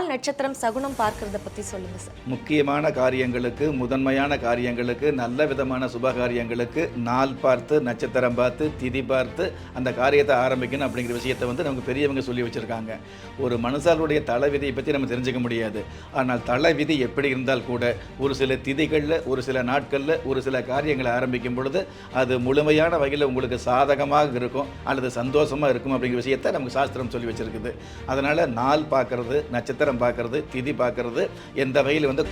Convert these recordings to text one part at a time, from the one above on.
நாள் நட்சத்திரம் சகுனம் பார்க்கறத பத்தி சொல்லுங்க சார் முக்கியமான காரியங்களுக்கு முதன்மையான காரியங்களுக்கு நல்ல விதமான சுப காரியங்களுக்கு நாள் பார்த்து நட்சத்திரம் பார்த்து திதி பார்த்து அந்த காரியத்தை ஆரம்பிக்கணும் அப்படிங்கிற விஷயத்தை வந்து நமக்கு பெரியவங்க சொல்லி வச்சுருக்காங்க. ஒரு மனுஷாலுடைய தலைவிதியை பற்றி நம்ம தெரிஞ்சுக்க முடியாது. ஆனால் தலைவிதி எப்படி இருந்தால் கூட ஒரு சில திதிகளில் ஒரு சில நாட்களில் ஒரு சில காரியங்களை ஆரம்பிக்கும் பொழுது அது முழுமையான வகையில் உங்களுக்கு சாதகமாக இருக்கும் அல்லது சந்தோஷமாக இருக்கும் அப்படிங்கிற விஷயத்தை நமக்கு சாஸ்திரம் சொல்லி வச்சிருக்குது. அதனால் நாள் பார்க்கறது நட்சத்திரம் பார்க்கறது திதி பார்க்கறது எந்த வகையில் வந்து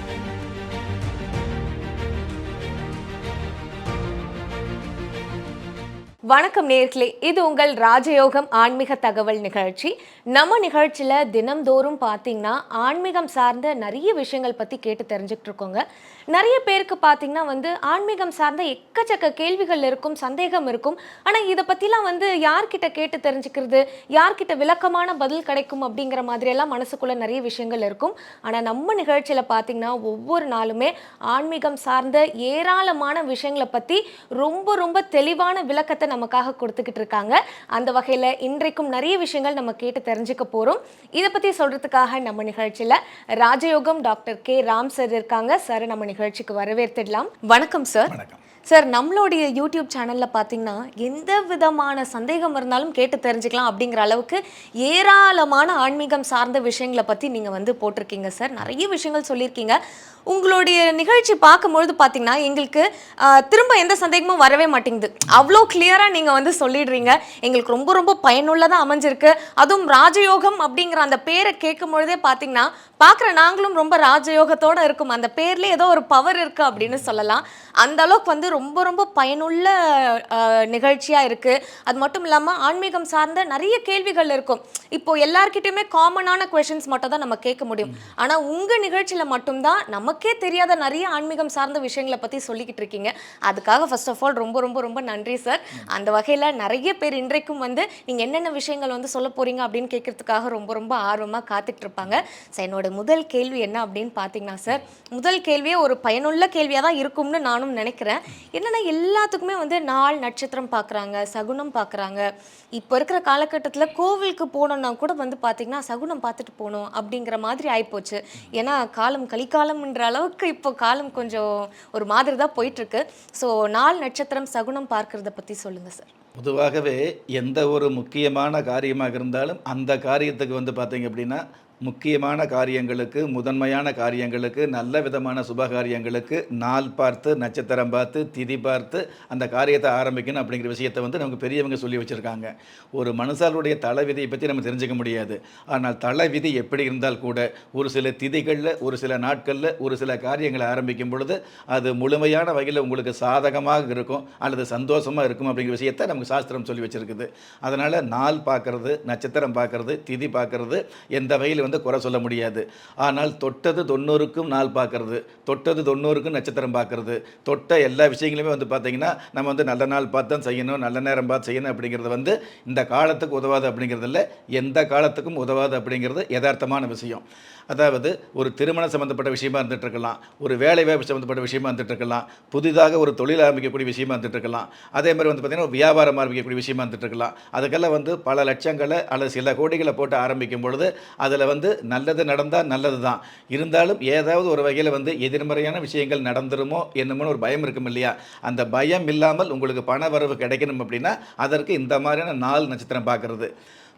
வணக்கம் நேர்களே இது உங்கள் ராஜயோகம் ஆன்மீக தகவல் நிகழ்ச்சி. நம்ம நிகழ்ச்சியில் தினம்தோறும் பார்த்தீங்கன்னா ஆன்மீகம் சார்ந்த நிறைய விஷயங்கள் பற்றி கேட்டு தெரிஞ்சுக்கிட்டு இருக்கோங்க. நிறைய பேருக்கு பார்த்தீங்கன்னா வந்து ஆன்மீகம் சார்ந்த எக்கச்சக்க கேள்விகள் இருக்கும் சந்தேகம் இருக்கும். ஆனால் இதை பற்றிலாம் வந்து யார்கிட்ட கேட்டு தெரிஞ்சுக்கிறது யார்கிட்ட விளக்கமான பதில் கிடைக்கும் அப்படிங்கிற மாதிரியெல்லாம் மனசுக்குள்ளே நிறைய விஷயங்கள் இருக்கும். ஆனால் நம்ம நிகழ்ச்சியில் பார்த்தீங்கன்னா ஒவ்வொரு நாளுமே ஆன்மீகம் சார்ந்த ஏராளமான விஷயங்களை பற்றி ரொம்ப ரொம்ப தெளிவான விளக்கத்தை நமக்காக கொடுத்துக்கிட்டு இருக்காங்க. அந்த வகையில் இன்றைக்கும் நிறைய விஷயங்கள் நம்ம கேட்டு தெரிஞ்சுக்க போகிறோம் இதை பற்றி சொல்கிறதுக்காக நம்ம நிகழ்ச்சியில் ராஜயோகம் டாக்டர் கே. ராம் சார் இருக்காங்க. சார் நம்ம நிகழ்ச்சிக்கு வரவேற்றுடலாம் வணக்கம் சார் வணக்கம். சார் நம்மளுடைய யூடியூப் சேனலில் பார்த்தீங்கன்னா எந்த விதமான சந்தேகம் இருந்தாலும் கேட்டு தெரிஞ்சுக்கலாம் அப்படிங்கிற அளவுக்கு ஏராளமான ஆன்மீகம் சார்ந்த விஷயங்களை பற்றி நீங்கள் வந்து போட்டிருக்கீங்க சார். நிறைய விஷயங்கள் சொல்லியிருக்கீங்க. உங்களுடைய நிகழ்ச்சி பார்க்கும்பொழுது பார்த்தீங்கன்னா எங்களுக்கு திரும்ப எந்த சந்தேகமும் வரவே மாட்டேங்குது. அவ்வளோ கிளியராக நீங்கள் வந்து சொல்லிடுறீங்க. எங்களுக்கு ரொம்ப ரொம்ப பயனுள்ளதாக அமைஞ்சிருக்கு. அதுவும் ராஜயோகம் அப்படிங்கிற அந்த பேரை கேட்கும் பொழுதே பார்த்தீங்கன்னா பார்க்குற நாங்களும் ரொம்ப ராஜயோகத்தோடு இருக்கும். அந்த பேர்லேயே ஏதோ ஒரு பவர் இருக்குது அப்படின்னு சொல்லலாம். அந்த அளவுக்கு வந்து ரொம்ப ரொம்ப பயனுள்ள நிகழ்ச்சியாக இருக்குது அது மட்டும் இல்லாமல் ஆன்மீகம் சார்ந்த நிறைய கேள்விகள் இருக்கும். இப்போ எல்லார்கிட்டயுமே காமனான கொஷின்ஸ் மட்டும் தான் நம்ம கேட்க முடியும். ஆனால் உங்கள் நிகழ்ச்சியில் மட்டும்தான் நமக்கே தெரியாத நிறைய ஆன்மீகம் சார்ந்த விஷயங்களை பற்றி சொல்லிக்கிட்டு இருக்கீங்க. அதுக்காக ஃபர்ஸ்ட் ஆஃப் ஆல் ரொம்ப ரொம்ப ரொம்ப நன்றி சார் அந்த வகையில் நிறைய பேர் இன்றைக்கும் வந்து நீங்கள் என்னென்ன விஷயங்கள் வந்து சொல்ல போகிறீங்க அப்படின்னு கேட்கறதுக்காக ரொம்ப ரொம்ப ஆர்வமாக காத்துட்டு இருப்பாங்க. சார் என்னோட முதல் கேள்வி என்ன அப்படின்னு பார்த்தீங்கன்னா சார் முதல் கேள்வியே ஒரு பயனுள்ள கேள்வியாக தான் இருக்கும்னு நானும் நினைக்கிறேன். என்னன்னா எல்லாத்துக்குமே வந்து நாள் நட்சத்திரம் பார்க்குறாங்க சகுனம் பார்க்குறாங்க இப்போ இருக்கிற காலகட்டத்தில் கோவிலுக்கு போனோம்னா கூட வந்து பார்த்தீங்கன்னா சகுனம் பார்த்துட்டு போகணும் அப்படிங்கிற மாதிரி ஆயிப்போச்சு. ஏன்னா காலம் கலிக்காலம்ன்ற அளவுக்கு இப்போ காலம் கொஞ்சம் ஒரு மாதிரி தான் போயிட்டுருக்கு. ஸோ நாள் நட்சத்திரம் சகுனம் பார்க்குறத பற்றி சொல்லுங்கள் சார். பொதுவாகவே எந்த ஒரு முக்கியமான காரியமாக இருந்தாலும் அந்த காரியத்துக்கு வந்து பார்த்தீங்க அப்படின்னா முக்கியமான காரியங்களுக்கு முதன்மையான காரியங்களுக்கு நல்ல விதமான சுப காரியங்களுக்கு நாள் பார்த்து நட்சத்திரம் பார்த்து திதி பார்த்து அந்த காரியத்தை ஆரம்பிக்கணும் அப்படிங்கிற விஷயத்தை வந்து நமக்கு பெரியவங்க சொல்லி வச்சுருக்காங்க. ஒரு மனுஷாலுடைய தலைவிதியை பற்றி நம்ம தெரிஞ்சுக்க முடியாது. ஆனால் தலைவிதி எப்படி இருந்தால் கூட ஒரு சில திதிகளில் ஒரு சில நாட்களில் ஒரு சில காரியங்களை ஆரம்பிக்கும் பொழுது அது முழுமையான வகையில் உங்களுக்கு சாதகமாக இருக்கும் அல்லது சந்தோஷமாக இருக்கும் அப்படிங்கிற விஷயத்தை நமக்கு சாஸ்திரம் சொல்லி வச்சுருக்குது. அதனால் நாள் பார்க்கறது நட்சத்திரம் பார்க்கறது திதி பார்க்குறது எந்த வகையில் வந்து குறை சொல்ல முடியாது. ஆனால் தொட்டது தொண்ணூறுக்கும் நாள் பார்க்கறது தொட்டது தொண்ணூறுக்கும் நட்சத்திரம் பார்க்கறது தொட்ட எல்லா விஷயங்களுமே வந்து பார்த்தீங்கன்னா நம்ம வந்து நல்ல நாள் பார்த்து தான் செய்யணும் நல்ல நேரம் பார்த்து செய்யணும் அப்படிங்கிறது வந்து இந்த காலத்துக்கு உதவாது அப்படிங்கிறதில்ல எந்த காலத்துக்கும் உதவாது அப்படிங்கிறது யதார்த்தமான விஷயம். அதாவது ஒரு திருமணம் சம்மந்தப்பட்ட விஷயமா இருந்துட்டு இருக்கலாம் ஒரு வேலை வாய்ப்பு சம்மந்தப்பட்ட விஷயமா இருந்துகிட்ருக்கலாம் புதிதாக ஒரு தொழில் ஆரம்பிக்கக்கூடிய விஷயமா இருந்துகிட்ருக்கலாம் அதே மாதிரி வந்து பார்த்திங்கன்னா ஒரு வியாபாரம் ஆரம்பிக்கக்கூடிய விஷயமா இருந்துகிட்ருக்கலாம் அதுக்கெல்லாம் வந்து பல லட்சங்களை அல்லது சில கோடிகளை போட்டு ஆரம்பிக்கும் பொழுது அதில் வந்து வந்து நல்லது நடந்தால் நல்லது தான் இருந்தாலும் ஏதாவது ஒரு வகையில் வந்து எதிர்மறையான விஷயங்கள் நடந்துருமோ என்னமோன்னு ஒரு பயம் இருக்கும் இல்லையா? அந்த பயம் இல்லாமல் உங்களுக்கு பண வரவு கிடைக்கணும் அப்படின்னா அதற்கு இந்த மாதிரியான நாள் நட்சத்திரம் பார்க்குறது.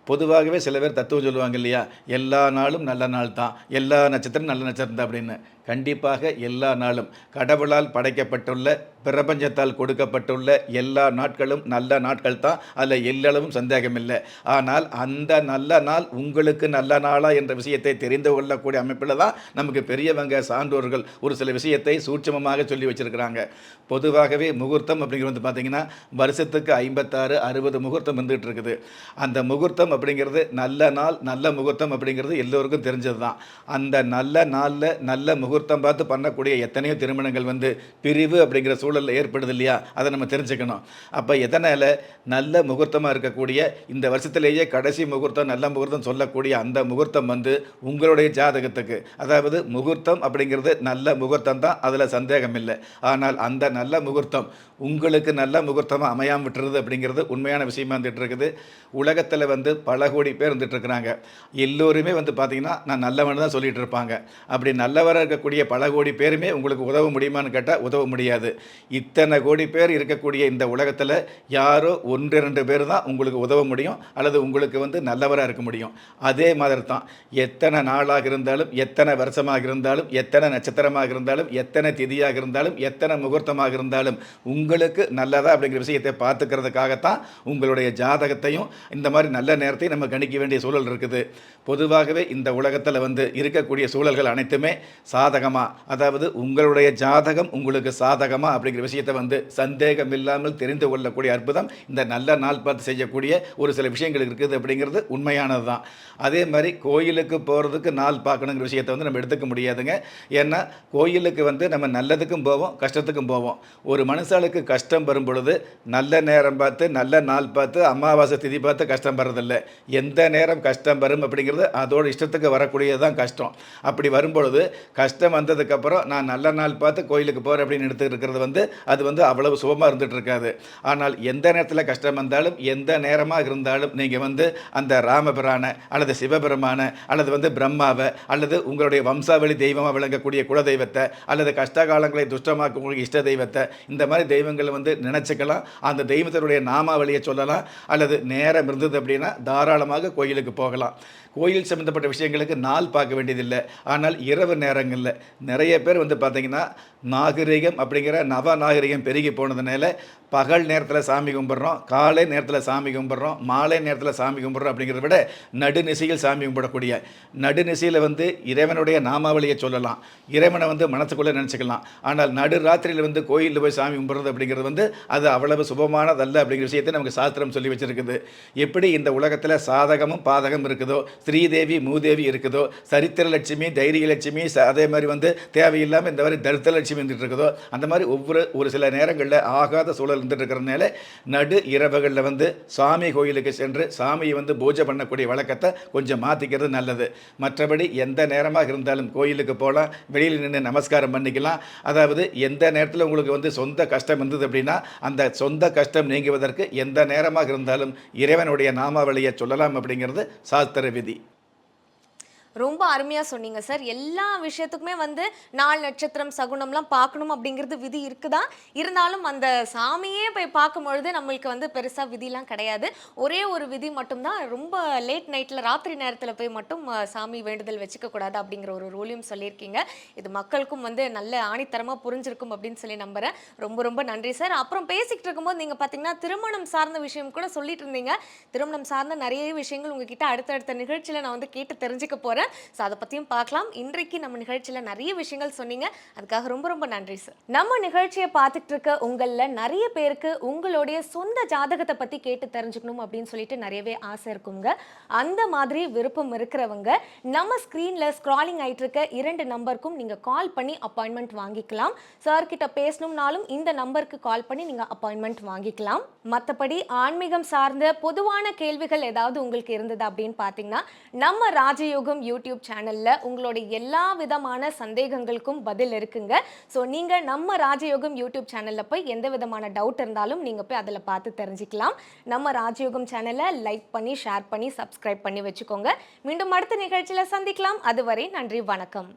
பொதுவாகவே சில பேர் தத்துவம் சொல்லுவாங்க இல்லையா? எல்லா நாளும் நல்ல நாள் தான் எல்லா நட்சத்திரம் நல்ல நட்சத்திரம் தான் அப்படின்னு. கண்டிப்பாக எல்லா நாளும். கடவுளால் படைக்கப்பட்டுள்ள பிரபஞ்சத்தால் கொடுக்கப்பட்டுள்ள எல்லா நாட்களும் நல்ல நாட்கள் தான் அதில் எல்லளவும் சந்தேகமில்லை. ஆனால் அந்த நல்ல நாள் உங்களுக்கு நல்ல நாளா என்ற விஷயத்தை தெரிந்து கொள்ளக்கூடிய அமைப்பில் தான் நமக்கு பெரியவங்க சான்றோர்கள் ஒரு சில விஷயத்தை சூட்சமமாக சொல்லி வச்சிருக்கிறாங்க. பொதுவாகவே முகூர்த்தம் அப்படிங்கிறது வந்து பார்த்திங்கன்னா வருஷத்துக்கு ஐம்பத்தாறு அறுபது முகூர்த்தம் இருந்துகிட்டு இருக்குது. அந்த முகூர்த்தம் அப்படிங்கிறது நல்ல நாள் நல்ல முகூர்த்தம் அப்படிங்கிறது எல்லோருக்கும் தெரிஞ்சது தான் அந்த நல்ல நாளில் நல்ல முகூர்த்தம் முகூர்த்தம் பார்த்து பண்ணக்கூடிய எத்தனையோ திருமணங்கள் வந்து பிரிவு அப்படிங்கிற சூழலில் ஏற்படுது இல்லையா? அதை நம்ம தெரிஞ்சுக்கணும். அப்போ எதனால் நல்ல முகூர்த்தமாக இருக்கக்கூடிய இந்த வருஷத்திலேயே கடைசி முகூர்த்தம் நல்ல முகூர்த்தம் சொல்லக்கூடிய அந்த முகூர்த்தம் வந்து உங்களுடைய ஜாதகத்துக்கு. அதாவது முகூர்த்தம் அப்படிங்கிறது நல்ல முகூர்த்தம் தான் அதில் சந்தேகம் இல்லை. ஆனால் அந்த நல்ல முகூர்த்தம் உங்களுக்கு நல்ல முகூர்த்தமாக அமையாம விட்டுறது அப்படிங்கிறது உண்மையான விஷயமா வந்துட்டு இருக்குது. உலகத்தில் வந்து பல கோடி பேர் இருந்துட்டு இருக்கிறாங்க. எல்லோருமே வந்து பார்த்தீங்கன்னா நான் நல்லவன் தான் சொல்லிகிட்டு இருப்பாங்க. அப்படி நல்லவராக இருக்கக்கூடிய பல கோடி பேருமே உங்களுக்கு உதவ முடியுமான்னு கேட்டால் உதவ முடியாது. இத்தனை கோடி பேர் இருக்கக்கூடிய இந்த உலகத்தில் யாரோ ஒன்று ரெண்டு பேர் தான் உங்களுக்கு உதவ முடியும் அல்லது உங்களுக்கு வந்து நல்லவராக இருக்க முடியும். அதே மாதிரி தான் எத்தனை நாளாக இருந்தாலும் எத்தனை வருஷமாக இருந்தாலும் எத்தனை நட்சத்திரமாக இருந்தாலும் எத்தனை திதியாக இருந்தாலும் எத்தனை முகூர்த்தமாக இருந்தாலும் உங்களுக்கு நல்லதா அப்படிங்கிற விஷயத்தை பார்த்துக்கிறதுக்காகத்தான் உங்களுடைய ஜாதகத்தையும் இந்த மாதிரி நல்ல நேரத்தையும் நம்ம கணிக்க வேண்டிய சூழல் இருக்குது. பொதுவாகவே இந்த உலகத்தில் வந்து இருக்கக்கூடிய சூழல்கள் அனைத்துமே சாதகமாக அதாவது உங்களுடைய ஜாதகம் உங்களுக்கு சாதகமா அப்படிங்கிற விஷயத்தை வந்து சந்தேகம் இல்லாமல் தெரிந்து கொள்ளக்கூடிய அற்புதம். இந்த நல்ல நாள் பார்த்து செய்யக்கூடிய ஒரு சில விஷயங்கள் இருக்குது அப்படிங்கிறது உண்மையானது தான் அதே மாதிரி கோயிலுக்கு போகிறதுக்கு நாள் பார்க்கணுங்கிற விஷயத்தை வந்து நம்ம எடுத்துக்க முடியாதுங்க. ஏன்னா கோயிலுக்கு வந்து நம்ம நல்லதுக்கும் போவோம் கஷ்டத்துக்கும் போவோம். ஒரு மனுஷாளுக்கு கஷ்டம் வரும் பொழுது நல்ல நேரம் பார்த்து நல்ல நாள் பார்த்து அமாவாசை திதி பார்த்து கஷ்டம் வர்றதில்லை. எந்த நேரம் கஷ்டம் வரும் அப்படிங்கிறது அதோட இஷ்டத்துக்கு வரக்கூடியது தான் கஷ்டம். அப்படி வரும்பொழுது கஷ்டம் வந்ததுக்கப்புறம் நான் நல்ல நாள் பார்த்து கோயிலுக்கு போகிறேன் அப்படின்னு எடுத்து இருக்கிறது வந்து அது வந்து அவ்வளவு சுபமாக இருந்துட்டு இருக்காது. ஆனால் எந்த நேரத்தில் கஷ்டம் வந்தாலும் எந்த நேரமாக இருந்தாலும் நீங்கள் வந்து அந்த ராமபிரானை அல்லது சிவபெருமான அல்லது வந்து பிரம்மாவை அல்லது உங்களுடைய வம்சாவளி தெய்வமாக விளங்கக்கூடிய குலதெய்வத்தை அல்லது கஷ்டகாலங்களை துஷ்டமாக்கக்கூடிய இஷ்ட தெய்வத்தை இந்த மாதிரி தெய்வங்களை வந்து நினச்சிக்கலாம். அந்த தெய்வத்தினுடைய நாமாவளியை சொல்லலாம். அல்லது நேரம் இருந்தது அப்படின்னா தாராளமாக கோயிலுக்கு போகலாம். கோயில் சம்மந்தப்பட்ட விஷயங்களுக்கு நாள் பார்க்க வேண்டியதில்லை. ஆனால் இரவு நேரங்களில் நிறைய பேர் வந்து பார்த்தீங்கன்னா நாகரிகம் அப்படிங்கிற நவ நாகரிகம் பெருகி போனதுனால பகல் நேரத்தில் சாமி கும்பிட்றோம் காலை நேரத்தில் சாமி கும்பிட்றோம் மாலை நேரத்தில் சாமி கும்பிட்றோம் அப்படிங்கிறத விட நடுநிசையில் சாமி கும்பிடக்கூடிய நடுநிசையில் வந்து இறைவனுடைய நாமாவளியை சொல்லலாம். இறைவனை வந்து மனசுக்குள்ளே நினச்சிக்கலாம். ஆனால் நடு ராத்திரியில் வந்து கோயிலில் போய் சாமி கும்பிட்றது அப்படிங்கிறது வந்து அது அவ்வளவு சுபமானதல்ல அப்படிங்கிற விஷயத்தை நமக்கு சாஸ்திரம் சொல்லி வச்சிருக்குது. எப்படி இந்த உலகத்தில் சாதகமும் பாதகம் இருக்குதோ ஸ்ரீதேவி மூதேவி இருக்குதோ சரித்திர லட்சுமி தைரிய லட்சுமி அதே மாதிரி வந்து தேவையில்லாமல் இந்த மாதிரி தரித்திர லட்சுமி இருந்துட்டு இருக்குதோ அந்த மாதிரி ஒவ்வொரு ஒரு சில நேரங்களில் ஆகாத சூழல் இருந்துட்டு இருக்கிறதுனால நடு இரவுகளில் வந்து சாமி கோயிலுக்கு சென்று சாமியை வந்து பூஜை பண்ணக்கூடிய வழக்கத்தை கொஞ்சம் மாற்றிக்கிறது நல்லது. மற்றபடி எந்த நேரமாக இருந்தாலும் கோயிலுக்கு போகலாம் வெளியில் நின்று நமஸ்காரம் பண்ணிக்கலாம். அதாவது எந்த நேரத்தில் உங்களுக்கு வந்து சொந்த கஷ்டம் இருந்தது அப்படின்னா அந்த சொந்த கஷ்டம் நீங்குவதற்கு எந்த நேரமாக இருந்தாலும் இறைவனுடைய நாமாவளியை சொல்லலாம் அப்படிங்கிறது சாஸ்திர விதி. ரொம்ப அருமையாக சொன்னீங்க சார். எல்லா விஷயத்துக்குமே வந்து நாள் நட்சத்திரம் சகுனம்லாம் பார்க்கணும் அப்படிங்கிறது விதி இருக்குதான் இருந்தாலும் அந்த சாமியே போய் பார்க்கும் பொழுது நம்மளுக்கு வந்து பெருசாக விதிலாம் கிடையாது. ஒரே ஒரு விதி மட்டும்தான். ரொம்ப லேட் நைட்டில் ராத்திரி நேரத்தில் போய் மட்டும் சாமி வேண்டுதல் வச்சுக்கக்கூடாது அப்படிங்கிற ஒரு ரூலையும் சொல்லியிருக்கீங்க. இது மக்களுக்கும் வந்து நல்ல ஆணித்தரமாக புரிஞ்சிருக்கும் அப்படின்னு சொல்லி நம்புறேன். ரொம்ப ரொம்ப நன்றி சார். அப்புறம் பேசிக்கிட்டு இருக்கும்போது நீங்கள் பார்த்தீங்கன்னா திருமணம் சார்ந்த விஷயம் கூட சொல்லிட்டு இருந்தீங்க. திருமணம் சார்ந்த நிறைய விஷயங்கள் உங்ககிட்ட அடுத்தடுத்த நிகழ்ச்சியில் நான் வந்து கேட்டு தெரிஞ்சுக்க போகிறேன் போறேன் ஸோ அதை பத்தியும் பார்க்கலாம். இன்றைக்கு நம்ம நிகழ்ச்சியில நிறைய விஷயங்கள் சொன்னீங்க. அதுக்காக ரொம்ப ரொம்ப நன்றி சார் நம்ம நிகழ்ச்சியை பார்த்துட்டு இருக்க உங்கள நிறைய பேருக்கு உங்களுடைய சொந்த ஜாதகத்தை பத்தி கேட்டு தெரிஞ்சுக்கணும் அப்படின்னு சொல்லிட்டு நிறையவே ஆசை இருக்குங்க. அந்த மாதிரி விருப்பம் இருக்கிறவங்க நம்ம ஸ்க்ரீன்ல ஸ்க்ராலிங் ஆயிட்டு இருக்க இரண்டு நம்பருக்கும் நீங்க கால் பண்ணி அப்பாயின்மெண்ட் வாங்கிக்கலாம். சார் கிட்ட பேசணும்னாலும் இந்த நம்பருக்கு கால் பண்ணி நீங்க அப்பாயின்மெண்ட் வாங்கிக்கலாம். மற்றபடி ஆன்மீகம் சார்ந்த பொதுவான கேள்விகள் ஏதாவது உங்களுக்கு இருந்தது அப்படின்னு பார்த்தீங்கன்னா நம்ம ராஜயோகம் யூடியூப் சேனலில் உங்களுடைய எல்லா விதமான சந்தேகங்களுக்கும் பதில் இருக்குங்க. ஸோ நீங்கள் நம்ம ராஜயோகம் யூடியூப் சேனலில் போய் எந்த விதமான டவுட் இருந்தாலும் நீங்கள் போய் அதில் பார்த்து தெரிஞ்சுக்கலாம். நம்ம ராஜயோகம் சேனலை லைக் பண்ணி ஷேர் பண்ணி சப்ஸ்கிரைப் பண்ணி வச்சுக்கோங்க. மீண்டும் அடுத்த நிகழ்ச்சியில் சந்திக்கலாம். அதுவரை நன்றி வணக்கம்.